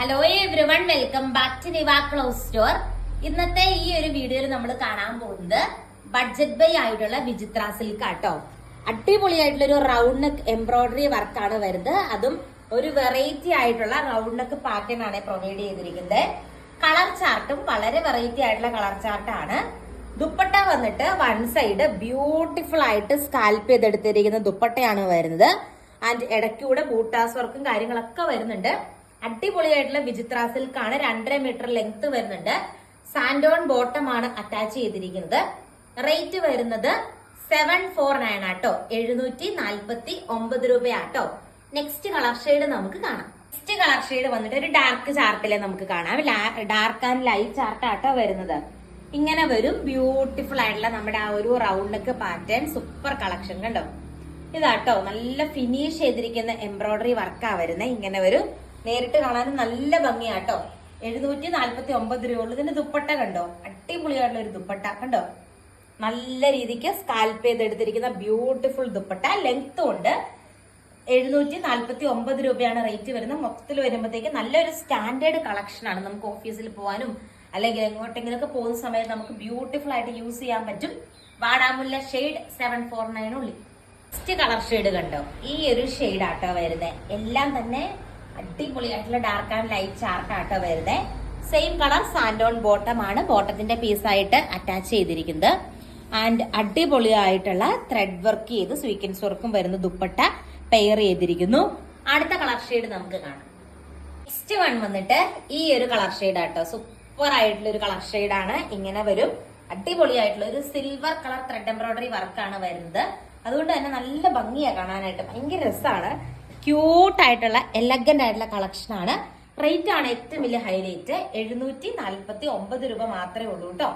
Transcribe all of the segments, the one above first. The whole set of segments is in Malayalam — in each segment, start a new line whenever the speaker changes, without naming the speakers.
Hello everyone welcome back to Diva clothes store ഇന്നത്തെ ഈ ഒരു വീഡിയോയിൽ നമ്മൾ കാണാൻ പോകുന്നത് ബഡ്ജറ്റ് ബൈ ആയിട്ടുള്ള വിചിത്ര സിൽക്ക് ആട്ടോ. അടിപൊളിയായിട്ടുള്ള ഒരു റൗണ്ട് നെക്ക് എംബ്രോയിഡറി വർക്കാണ് വരുന്നത്. അതും ഒരു വെറൈറ്റി ആയിട്ടുള്ള റൗണ്ട് നെക്ക് പാറ്റേൺ ആണ് പ്രൊവൈഡ് ചെയ്തിരിക്കുന്നത്. കളർ ചാർട്ടും വളരെ വെറൈറ്റി ആയിട്ടുള്ള കളർ ചാർട്ടാണ് ദുപ്പട്ട വന്നിട്ട് വൺ സൈഡ് ബ്യൂട്ടിഫുൾ ആയിട്ട് സ്കാൽപ്പ് ചെയ്തെടുത്തിരിക്കുന്ന ദുപ്പട്ടയാണ് വരുന്നത്. ആൻഡ് ഇടയ്ക്കൂടെ ബൂട്ടാസ് വർക്കും കാര്യങ്ങളൊക്കെ വരുന്നുണ്ട്. അടിപൊളിയായിട്ടുള്ള വിചിത്ര സിൽക്കാണ് രണ്ടര മീറ്റർ ലെങ്ത് വരുന്നുണ്ട്. സാൻഡോൺ ബോട്ടം ആണ് അറ്റാച്ച് ചെയ്തിരിക്കുന്നത്. റേറ്റ് വരുന്നത് സെവൻ ഫോർ നയൻ ആട്ടോ. എഴുന്നൂറ്റി നാൽപ്പത്തി ഒമ്പത് രൂപയാട്ടോ. നെക്സ്റ്റ് കളർ ഷെയ്ഡ് നമുക്ക് കാണാം. നെക്സ്റ്റ് കളർ ഷെയ്ഡ് വന്നിട്ട് ഒരു ഡാർക്ക് ചാർട്ടിലെ നമുക്ക് കാണാം. ഡാർക്ക് ആൻഡ് ലൈറ്റ് ചാർട്ട് ആട്ടോ വരുന്നത്. ഇങ്ങനെ വരും. ബ്യൂട്ടിഫുൾ ആയിട്ടുള്ള നമ്മുടെ ആ ഒരു റൗണ്ട് പാറ്റേൺ സൂപ്പർ കളക്ഷൻ കണ്ടോ? ഇതാട്ടോ. നല്ല ഫിനിഷ് ചെയ്തിരിക്കുന്ന എംബ്രോയിഡറി വർക്കാ വരുന്നത്. ഇങ്ങനെ വരും. നേരിട്ട് കാണാനും നല്ല ഭംഗിയാട്ടോ എഴുന്നൂറ്റി നാല്പത്തി ഒമ്പത് രൂപയുള്ളൂ. ഇതിന്റെ ദുപ്പട്ട കണ്ടോ? അടിപൊളിയായിട്ടുള്ള ഒരു ദുപ്പട്ട. കണ്ടോ? നല്ല രീതിക്ക് സ്കാൽപ്പ് ചെയ്തെടുത്തിരിക്കുന്ന ബ്യൂട്ടിഫുൾ ദുപ്പട്ട. ലെങ്ത്തും ഉണ്ട്. എഴുന്നൂറ്റി നാല്പത്തി ഒമ്പത് രൂപയാണ് റേറ്റ് വരുന്നത്. മൊത്തത്തിൽ വരുമ്പോഴത്തേക്ക് നല്ലൊരു സ്റ്റാൻഡേർഡ് കളക്ഷനാണ് നമുക്ക് ഓഫീസിൽ പോകാനും അല്ലെങ്കിൽ എങ്ങോട്ടെങ്കിലൊക്കെ പോകുന്ന സമയത്ത് നമുക്ക് ബ്യൂട്ടിഫുൾ ആയിട്ട് യൂസ് ചെയ്യാൻ പറ്റും. വാടാമുല്ല ഷെയ്ഡ് സെവൻ ഫോർ നയൻ ഉള്ളി. ഫസ്റ്റ് കളർ ഷെയ്ഡ് കണ്ടോ? ഈ ഒരു ഷെയ്ഡ് ആട്ടോ വരുന്നത് എല്ലാം തന്നെ അടിപൊളിയായിട്ടുള്ള ഡാർക്ക് ആൻഡ് ലൈറ്റ് ചാർട്ട് ആട്ടോ വരുന്നത് സെയിം കളർ സാൻഡോൺ ബോട്ടം ആണ്. ബോട്ടത്തിന്റെ പീസായിട്ട് അറ്റാച്ച് ചെയ്തിരിക്കുന്നത്. ആൻഡ് അടിപൊളിയായിട്ടുള്ള ത്രെഡ് വർക്ക് ചെയ്ത് സ്വീക്കൻസ് വർക്കും വരുന്ന ദുപ്പട്ട പെയർ ചെയ്തിരിക്കുന്നു. അടുത്ത കളർ ഷെയ്ഡ് നമുക്ക് കാണാം. നെക്സ്റ്റ് വൺ വന്നിട്ട് ഈ ഒരു കളർ ഷെയ്ഡ് ആട്ടോ. സൂപ്പർ ആയിട്ടുള്ള ഒരു കളർ ഷെയ്ഡ് ആണ്. ഇങ്ങനെ വരും. അടിപൊളിയായിട്ടുള്ള ഒരു സിൽവർ കളർ ത്രെഡ് എംബ്രോയിഡറി വർക്കാണ് വരുന്നത്. അതുകൊണ്ട് തന്നെ നല്ല ഭംഗിയാണ് കാണാനായിട്ട്. ഭയങ്കര രസമാണ് ക്യൂട്ട് ആയിട്ടുള്ള എലഗന്റ് ആയിട്ടുള്ള കളക്ഷനാണ് റേറ്റ് ആണ് ഏറ്റവും വലിയ ഹൈലൈറ്റ് എഴുന്നൂറ്റി നാൽപ്പത്തി ഒമ്പത് രൂപ മാത്രമേ ഉള്ളൂ കേട്ടോ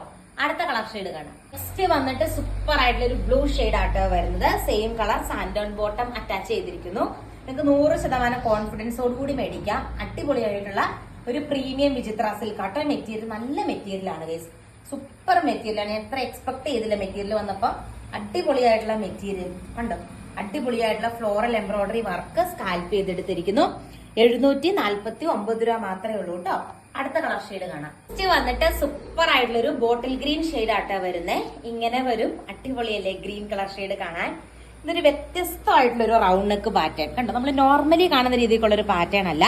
അടുത്ത കളർ ഷെയ്ഡ് കാണാം. ഫസ്റ്റ് വന്നിട്ട് സൂപ്പർ ആയിട്ടുള്ള ഒരു ബ്ലൂ ഷെയ്ഡ് ആട്ടോ വരുന്നത്. സെയിം കളർ സാൻഡോൺ ബോട്ടം അറ്റാച്ച് ചെയ്തിരിക്കുന്നു. നിങ്ങൾക്ക് നൂറ് ശതമാനം കോൺഫിഡൻസോട് കൂടി മേടിക്കാം. അടിപൊളിയായിട്ടുള്ള ഒരു പ്രീമിയം വിചിത്ര സിൽക്ക് ആട്ടോ. മെറ്റീരിയൽ നല്ല മെറ്റീരിയൽ ആണ് ഗൈസ് സൂപ്പർ മെറ്റീരിയൽ ആണ്. എത്ര എക്സ്പെക്ട് ചെയ്തില്ല മെറ്റീരിയൽ വന്നപ്പോ. അടിപൊളിയായിട്ടുള്ള മെറ്റീരിയൽ കണ്ടോ? അടിപൊളിയായിട്ടുള്ള ഫ്ലോറൽ എംബ്രോയിഡറി വർക്ക് സ്കാൽപ്പ് ചെയ്തെടുത്തിരിക്കുന്നു. എഴുന്നൂറ്റി നാല്പത്തി ഒമ്പത് രൂപ മാത്രമേ ഉള്ളൂ കേട്ടോ അടുത്ത കളർ ഷെയ്ഡ് കാണാം. നെക്സ്റ്റ് വന്നിട്ട് സൂപ്പർ ആയിട്ടുള്ള ഒരു ബോട്ടിൽ ഗ്രീൻ ഷെയ്ഡ് ആട്ടാ വരുന്നത് ഇങ്ങനെ വരും. അടിപൊളിയല്ലേ ഗ്രീൻ കളർ ഷെയ്ഡ് കാണാൻ. ഇതൊരു വ്യത്യസ്തമായിട്ടുള്ള ഒരു റൗണ്ട് നെക്ക് പാറ്റേൺ കണ്ടോ? നമ്മൾ നോർമലി കാണുന്ന രീതിക്കുള്ള ഒരു പാറ്റേൺ അല്ല.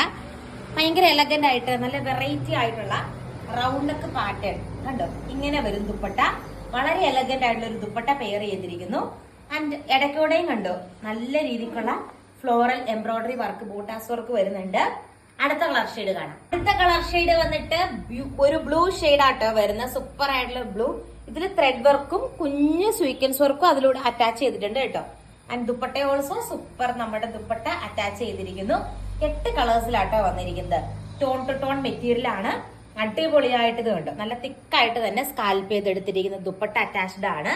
ഭയങ്കര എലഗന്റ് ആയിട്ട് നല്ല വെറൈറ്റി ആയിട്ടുള്ള റൗണ്ട് നെക്ക് പാറ്റേൺ കണ്ടോ? ഇങ്ങനെ വരും ദുപ്പട്ട. വളരെ എലഗന്റ് ആയിട്ടുള്ള ഒരു ദുപ്പട്ട പെയർ ചെയ്തിരിക്കുന്നു. ആൻഡ് ഇടയ്ക്കൂടെയും കണ്ടോ. നല്ല രീതിക്കുള്ള floral embroidery work buttas work വരുന്നുണ്ട്. അടുത്ത കളർ ഷെയ്ഡ് കാണാം. അടുത്ത കളർ ഷെയ്ഡ് വന്നിട്ട് ഒരു ബ്ലൂ ഷെയ്ഡ് ആട്ടോ വരുന്ന സൂപ്പർ ആയിട്ടുള്ള ബ്ലൂ ഇതിൽ ത്രെഡ് വർക്കും കുഞ്ഞ് സ്വീക്വൻസ് വർക്കും അതിലൂടെ അറ്റാച്ച് ചെയ്തിട്ടുണ്ട് കേട്ടോ. ആൻഡ് ദുപ്പട്ട ഓൾസോ സൂപ്പർ നമ്മുടെ ദുപ്പട്ട അറ്റാച്ച് ചെയ്തിരിക്കുന്നു. എട്ട് കളേഴ്സിലാട്ടോ വന്നിരിക്കുന്നത്. ടോൺ ടു ടോൺ മെറ്റീരിയൽ ആണ്. അടിപൊളിയായിട്ട് ഇത് കണ്ടോ നല്ല തിക്കായിട്ട് തന്നെ സ്കാൽപ്പ് ചെയ്തെടുത്തിരിക്കുന്ന ദുപ്പട്ട അറ്റാച്ച്ഡ് ആണ്.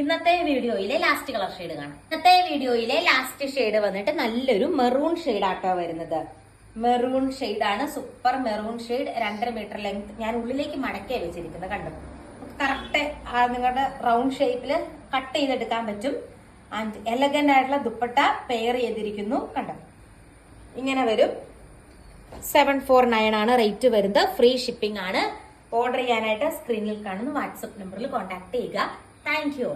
ഇന്നത്തെ വീഡിയോയിലെ ലാസ്റ്റ് കളർ ഷെയ്ഡ് കാണാം. ഇന്നത്തെ വീഡിയോയിലെ ലാസ്റ്റ് ഷെയ്ഡ് വന്നിട്ട് നല്ലൊരു മെറൂൺ ഷെയ്ഡ് ആട്ടോ വരുന്നത്. മെറൂൺ ആണ് സൂപ്പർ മെറൂൺ ഷെയ്ഡ് രണ്ടര മീറ്റർ ലെങ്ത് ഞാൻ ഉള്ളിലേക്ക് മടക്കിയാണ് വെച്ചിരിക്കുന്നത് കണ്ടു? കറക്റ്റ് നിങ്ങളുടെ റൗണ്ട് ഷേപ്പിൽ കട്ട് ചെയ്തെടുക്കാൻ പറ്റും. ആൻഡ് എലഗന്റ് ആയിട്ടുള്ള ദുപ്പട്ട പെയർ ചെയ്തിരിക്കുന്നു കണ്ടോ? ഇങ്ങനെ വരും. സെവൻ ഫോർ നയൻ ആണ് റേറ്റ് വരുന്നത്. ഫ്രീ ഷിപ്പിംഗ് ആണ്. ഓർഡർ ചെയ്യാനായിട്ട് സ്ക്രീനിൽ കാണുന്ന വാട്സപ്പ് നമ്പറിൽ കോൺടാക്ട് ചെയ്യുക. Thank you